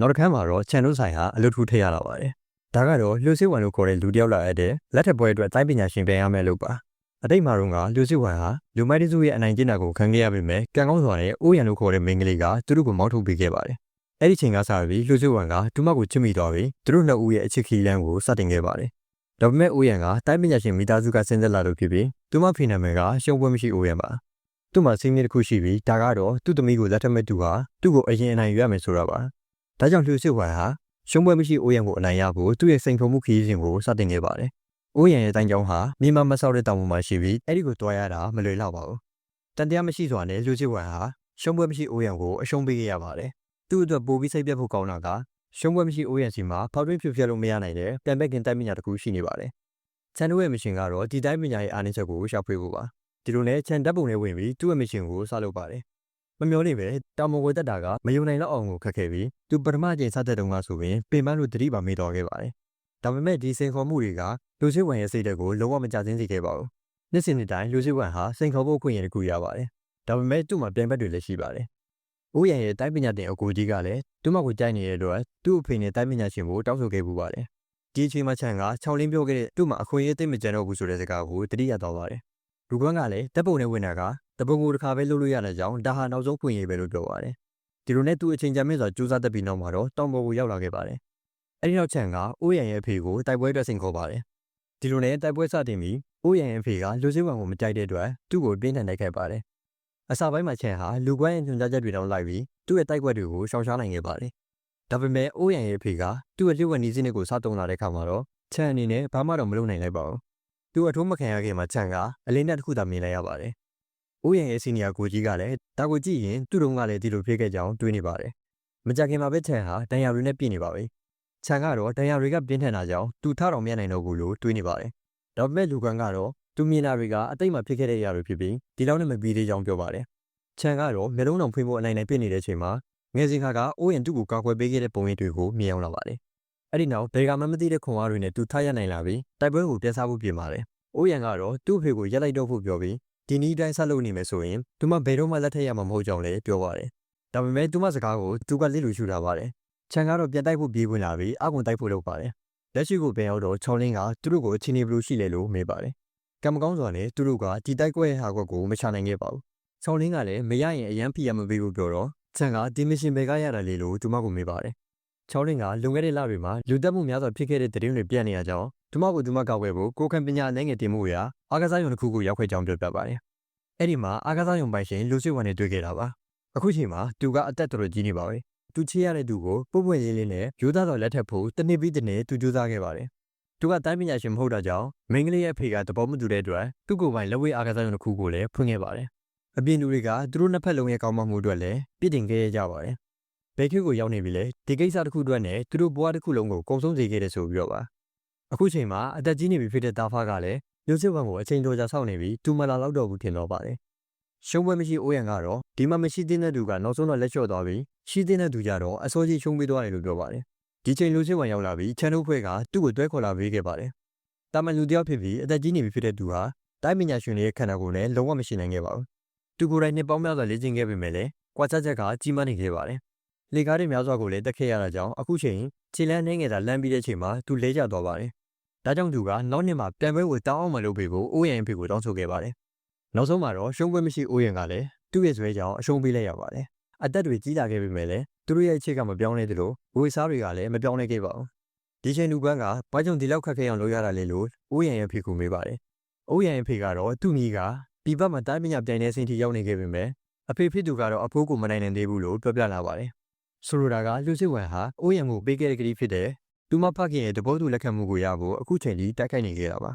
နောက်တစ်ခါမှာတော့ချန်တို့ဆိုင်ဟာအလုပ်ထူးထည့်ရလာပါတယ်ဒါကတော့လျှို့စစ်ဝမ်လို့ခေါ်တဲ့လူတစ်ယောက်လာရတဲ့လက်ထက်ပွဲအတွက်တိုင်းပညာရှင်ပြန်ရမယ်လို့ပါအတိတ်မှာတော့ကလျှို့စစ်ဝမ်ဟာလူမိုက်တစုရဲ့အနိုင်ကျင့်တာကိုခံခဲ့ရပေမဲ့ကံကောင်းစွာနဲ့အိုးရန်လို့ခေါ်တဲ့မိန်းကလေးကသူတို့ကိုမောင်းထုတ်ပေးခဲ့ပါတယ်အဲ့ဒီချိန်ကစပြီးလျှို့စစ်ဝမ်ကဒုမကိုချစ်မိသွားပြီးသူတို့နှစ်ဦးရဲ့အချစ်ခီလန်းကိုစတင်ခဲ့ပါတယ်ဒါပေမဲ့အိုးရန်ကတိုင်းပညာရှင်မိသားစုကစဉ်းစားလာလို့ဖြစ်ပြီးသူမဖေနာမည်ကရှုံးပွဲမရှိအိုးရန်ပါသူ့မှာစီးမင်းတစ်ခုရှိပြီးဒါကတော့သူ့သမီးကိုလက်ထပ်မဲ့သူဟာသူ့ကိုအရင်အနိုင်ယူရမယ်ဆိုတာပါ ဒါကြောင့်လျှို့စစ်ဝမ်ဟာရှုံးပွဲမရှိအိုးရန်ကိုအနိုင်ရဖို့သူ့ရဲ့စိန်ခေါ်မှုခရီးစဉ်ကိုစတင်ခဲ့ပါတယ်အိုးရန်ရဲ့တိုင်းကြောင်းဟာမြေမမဆောက်တဲ့တောင်ပေါ်မှာရှိပြီးအဲ့ဒီကိုတွားရတာမလွယ်တော့ပါဘူးတန်တရားမရှိစွာနဲ့လျှို့စစ်ဝမ်ဟာရှုံးပွဲမရှိအိုးရန်ကိုအရှုံးပေးခဲ့ရပါတယ်သူ့အတွက်ပိုပြီးစိတ်ပြတ်ဖို့ကောင်းတာကရှုံးပွဲမရှိအိုးရန်စီမှာဖောက်ထွင်းဖြစ်ဖြစ်လို့မရနိုင်တဲ့ပြန်ဘက်ကင်တိုက်ပညာတစ်ခုရှိနေပါတယ်ချန်တို့ရဲ့မရှင်ကတော့ဒီတိုင်းပညာရဲ့အားနည်းချက်ကိုရှာဖွေဖို့ပါဒီလိုနဲ့ချန်တပ်ပုံနဲ့ဝင်ပြီးသူ့ရဲ့မရှင်ကိုစလုပ်ပါတယ် မမျောနေပဲတောင်မဝဲတက်တာကမယုံနိုင်တော့အောင်ကိုခက်ခဲ့ပြီးသူပထမအကြိမ်စတဲ့တုန်းကဆိုရင်ပင်ပန်းလို့တတိပါမေးတော်ခဲ့ပါတယ်ဒါပေမဲ့ဒီစင်ခေါ်မှုတွေကလူစစ်ဝမ်ရဲ့စိတ်ဓာတ်ကိုလုံးဝမကြစင်းစေခဲ့ပါဘူးနှစ်စဉ်နှစ်တိုင်းလူစစ်ဝမ်ဟာစင်ခေါ်ဖို့ခွင့်ရတစ်ခုရပါတယ်ဒါပေမဲ့သူ့မှာပြန်ဘက်တွေလည်းရှိပါတယ်။ဦးရန်ရဲ့တိုင်းပညာတင်အကူကြီးကလည်းသူ့မကိုကြိုက်နေတဲ့အတွက်သူ့အဖေနဲ့တိုင်းပညာရှင်ကိုတောင်းဆိုခဲ့ပူပါတယ်။ဒီအချိန်မှာချန်က၆လင်းပြောခဲ့တဲ့သူ့မှာအခွင့်အရေးသိမကြံတော့ဘူးဆိုတဲ့စကားကိုတတိယတော့ပါတယ်။လူကွန်းကလည်းတပ်ပုံနဲ့ဝင်တာက တပုံကိုတစ်ခါပဲလုပ်လို့ရတဲ့ကြောင်းဒါဟာနောက်ဆုံးခွင့်ရပဲလို့ပြောပါတယ်။ဒီလိုနဲ့သူအချိန်ကြာမြင့်စွာစူးစမ်းတက်ပြီးနောက်မှာတော့တောင်ပေါ်ကိုရောက်လာခဲ့ပါတယ်။အဲဒီနောက်ချန်ကဦးရန်ရဲ့အဖေကိုတိုက်ပွဲအတွက်ဆင်ခေါ်ပါတယ်။ဒီလိုနဲ့တိုက်ပွဲစတင်ပြီးဦးရန်ရဲ့အဖေကလူစစ်ဝံကိုမကြိုက်တဲ့အတွက်သူ့ကိုပြင်းထန်တိုက်ခိုက်ပါတယ်။အစာပိုင်းမှာချန်ဟာလူကွန်းရဲ့ညွှန်ကြားချက်တွေတောင်းလိုက်ပြီးသူ့ရဲ့တိုက်ပွဲတွေကိုရှောင်ရှားနိုင်ခဲ့ပါတယ်။ဒါပေမဲ့အိုးရန်ရဲ့အဖေကသူ့ရဲ့လျှို့ဝှက်နီးစင်းတွေကိုစတုံလာတဲ့ခါမှာတော့ချန်အနေနဲ့ဘာမှတော့မလုပ်နိုင်လိုက်ပါဘူး။သူအထိုးမခံရခင်မှာချန်ကအလင်းနဲ့တစ်ခုသာမြင်လိုက်ရပါတယ်။ အိုးရန်ရဲ့စီနီယာကိုကြီးကလည်းဒါကိုကြည့်ရင်သူ့တုံးကလည်းဒီလိုဖြစ်ခဲ့ကြောင်းတွေးနေပါတယ်။မကြခင်မှာပဲချန်ဟာဒဏ်ရာတွေနဲ့ပြည့်နေပါပြီ။ချန်ကတော့ဒဏ်ရာတွေကပြင်းထန်တာကြောင့်သူထတော်မြတ်နိုင်တော့ဘူးလို့တွေးနေပါတယ်။ဒါပေမဲ့လူကွန်းကတော့သူမြင်တာတွေကအတိတ်မှာဖြစ်ခဲ့တဲ့အရာတွေဖြစ်ပြီးဒီလောက်နဲ့မပြီးသေးကြောင်းပြောပါတယ်။ချန်ကတော့မျက်လုံးတော်ဖွင့်ဖို့အနိုင်နိုင်ပြစ်နေတဲ့အချိန်မှာငယ်စဉ်ခါကအိုးရင်သူ့ကိုကာကွယ်ပေးခဲ့တဲ့ပုံရိပ်တွေကိုမြင်အောင်လာပါတယ်။အဲ့ဒီနောက်ဘယ်ကမှမသိတဲ့ခွန်အားတွေနဲ့သူထားရနိုင်လာပြီးတိုက်ပွဲကိုတက်စားဖို့ပြင်ပါတယ်။အိုးရန်ကတော့သူ့ဖေကိုရက်လိုက်တော့ဖို့ပြောပြီး ဒီနီးတိုင်းဆက်လုပ်နေမယ်ဆိုရင်သူမဘယ်တော့မှလက်ထက်ရမှာမဟုတ်ကြောင်းလည်းပြောပါတယ်။ဒါပေမဲ့သူမစကားကိုသူကလစ်လူရှူတာပါတယ်။ချန်ကတော့ပြန်တိုက်ဖို့ပြေးဝင်လာပြီးအကွန်တိုက်ဖို့လုပ်ပါတယ်။လက်ရှိကိုပြန်ရောက်တော့ချောင်းလင်းကသူတို့ကိုအချင်းနေဘလို့ရှိလေလို့မေးပါတယ်။ကံမကောင်းစွာနဲ့သူတို့ကဒီတိုက်ကွက်ဟာကွက်ကိုမချနိုင်ခဲ့ပါဘူး။ချောင်းလင်းကလည်းမရရင်အရန်ဖိရမပေးဘူးပြောတော့ချန်ကဒီမရှင်ဘယ်ကရတာလေလို့သူမကိုမေးပါတယ်။ ချောင်းလင်းကလွန်ခဲ့တဲ့လတွေမှာလူတက်မှုများစွာဖြစ်ခဲ့တဲ့သတင်းတွေပြန့်နေရကြောင်းသူမကိုသူမကောက်ွယ်ဖို့ကိုခံပညာအနေငယ်တင်မှုရာအာကစားရုံတစ်ခုကိုရောက်ခဲ့ကြောင်းပြောပြပါတယ်။အဲ့ဒီမှာအာကစားရုံပိုင်ရှင်လူဆွေဝန်နဲ့တွေ့ခဲ့တာပါ။အခုချိန်မှာသူကအသက်တော်တော်ကြီးနေပါပဲ။သူချေရတဲ့သူကိုပုတ်ပွင့်လေးလေးနဲ့ရိုးသားတော်လက်ထပ်ဖို့တနစ်ပြီးတနစ်သူကြိုးစားခဲ့ပါတယ်။သူကတိုင်းပညာရှင်မဟုတ်တာကြောင့်မိန်းကလေးရဲ့အဖေကသဘောမတူတဲ့အတွက်သူ့ကိုယ်ပိုင်လက်ဝဲအာကစားရုံတစ်ခုကိုလည်းဖွင့်ခဲ့ပါတယ်။အပြင်လူတွေကသူတို့နှစ်ဖက်လုံးရဲ့ကောင်းမမှုအတွက်လည်းပြစ်တင်ခဲ့ကြပါတယ်။ ဘယ်ခေတ်ကိုရောက်နေပြီလဲဒီကိစ္စတစ်ခုအတွက်နဲ့သူတို့ဘဝတစ်ခုလုံးကိုကုံဆုံးစေခဲ့တယ်ဆိုပြီးတော့ပါ။အခုချိန်မှာအသက်ကြီးနေပြီဖြစ်တဲ့တာဖားကလည်းမျိုးစစ်ဝန်ကိုအချိန်တော်ကြာဆောက်နေပြီးသူမလာတော့တော့ဘူးထင်တော့ပါတယ်။ရှုံးပွဲမရှိအိုးရန်ကတော့ဒီမှာမရှိသေးတဲ့သူကနောက်ဆုံးတော့လက်လျှော့သွားပြီးရှိသေးတဲ့သူကြတော့အစိုးကြီးရှုံးပေးသွားတယ်လို့ပြောပါတယ်။ဒီချိန်လူစစ်ဝန်ရောက်လာပြီးချန်တို့ဖွဲ့ကသူ့ကိုတွဲခေါ်လာပေးခဲ့ပါတယ်။တာမန်လူတယောက်ဖြစ်ပြီးအသက်ကြီးနေပြီဖြစ်တဲ့သူဟာတိုင်းပညာရှင်တွေရဲ့ခန္ဓာကိုယ်နဲ့လုံးဝမရှိနိုင်ခဲ့ပါဘူး။သူကိုယ်တိုင်နှစ်ပေါင်းများစွာလေ့ကျင့်ခဲ့ပေမဲ့လည်းကွာခြားချက်ကကြီးမားနေခဲ့ပါတယ်။ လေကားတွေများစွာကိုလည်းတက်ခဲ့ရတာကြောင့်အခုချိန်ခြေလန်းနှင်းငယ်သာလမ်းပြီးတဲ့ချိန်မှာသူလဲကျသွားပါတယ်။ဒါကြောင့်သူကနောက်နှစ်မှာပြန်ပွဲကိုတောင်းအောင်မလုပ်ပေးဖို့အိုးရန်ဖေကိုတောင်းဆိုခဲ့ပါတယ်။နောက်ဆုံးမှာတော့ရှုံးပွဲမရှိအိုးရန်ကလည်းသူ့ရဲ့ဇွဲကြောင့်အရှုံးပေးလိုက်ရပါတယ်။အသက်တွေကြီးလာခဲ့ပေမဲ့လည်းသူတို့ရဲ့အခြေကမပြောင်းလဲသလိုဝေစားတွေကလည်းမပြောင်းလဲခဲ့ပါဘူး။ဒီချိန်လူပန်းကဘာကြောင့်ဒီလောက်ခက်ခဲအောင်လုပ်ရတာလဲလို့အိုးရန်ရဲ့ဖေကူမေးပါတယ်။အိုးရန်ရဲ့ဖေကတော့သူ့မိကဒီဘက်မှာတိုင်းပညာပြိုင်တဲ့စင်တီရောက်နေခဲ့ပေမဲ့အဖေဖြစ်သူကတော့အဖိုးကိုမနိုင်နိုင်သေးဘူးလို့ပြောပြလာပါတယ်။ ဆိုလိုတာကလူစစ်ဝမ်ဟာအိုးရန်ကိုပေးခဲ့တဲ့ကလေးဖြစ်တဲ့သူမဖခင်ရဲ့တဘောသူလက်ခံမှုကိုရဖို့အခုချိန်ကြီးတိုက်ခိုက်နေခဲ့တာပါ